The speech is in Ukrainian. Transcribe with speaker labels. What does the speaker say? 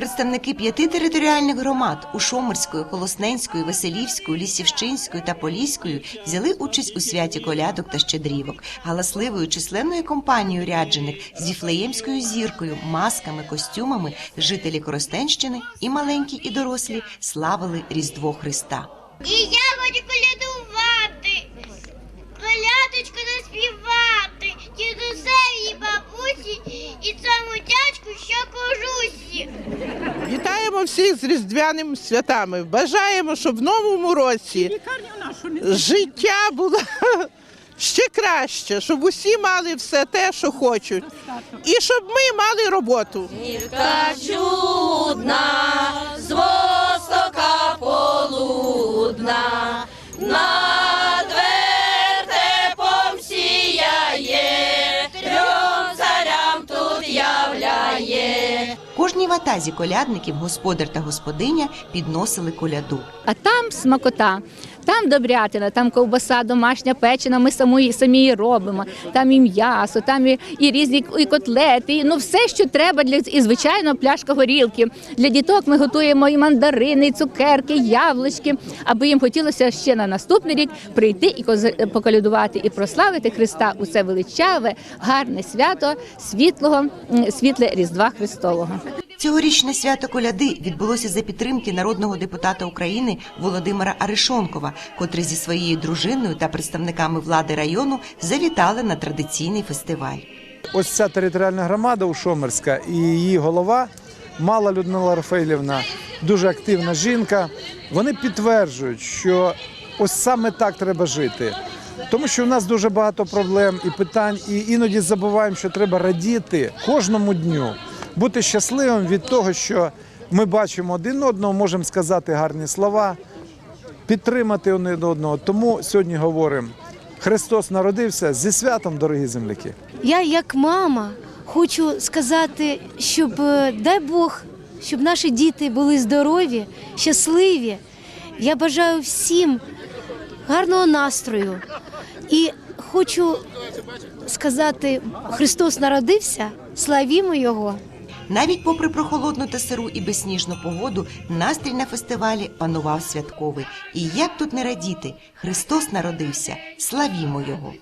Speaker 1: Представники п'яти територіальних громад Ушомирської, Холосненської, Веселівської, Лісівщинської та Поліської взяли участь у святі колядок та щедрівок, галасливою численною компанією ряджених з віфлеємською зіркою, масками, костюмами жителі Коростенщини і маленькі, і дорослі славили Різдво Христа.
Speaker 2: І я хочу колядувати, колядочку заспівати,
Speaker 3: Вітаємо всіх з різдвяними святами. Бажаємо, щоб в новому році життя було ще краще, щоб усі мали все те, що хочуть, і щоб ми мали роботу.
Speaker 4: Зірка чудна,
Speaker 1: Кожній ватазі колядників господар та господиня підносили коляду.
Speaker 5: А там смакота, там добрятина, там ковбаса домашня печена, ми самі, самі її робимо. Там і м'ясо, там і, і різні і котлети, і, ну все, що треба для і звичайно пляшка горілки. Для діток ми готуємо і мандарини, і цукерки, і яблучки, аби їм хотілося ще на наступний рік прийти і поколядувати і прославити Христа у це величаве, гарне свято світлого, світле Різдва Христового.
Speaker 1: Цьогорічне свято коляди відбулося за підтримки народного депутата України Володимира Аришонкова, котрий зі своєю дружиною та представниками влади району завітали на традиційний фестиваль.
Speaker 6: Ось ця територіальна громада Ушомерська і її голова Мала Людмила Рафаїлівна, дуже активна жінка. Вони підтверджують, що ось саме так треба жити. Тому що в нас дуже багато проблем і питань, і іноді забуваємо, що треба радіти кожному дню, бути щасливим від того, що ми бачимо один одного, можемо сказати гарні слова, підтримати один одного. Тому сьогодні говоримо: Христос народився зі святом, дорогі земляки.
Speaker 7: Я, як мама, хочу сказати, щоб е, дай Бог, щоб наші діти були здорові, щасливі. Я бажаю всім гарного настрою. І хочу сказати, Христос народився, славімо Його.
Speaker 1: Навіть попри прохолодну та сиру і безсніжну погоду, настрій на фестивалі панував святковий. І як тут не радіти? Христос народився, славімо його!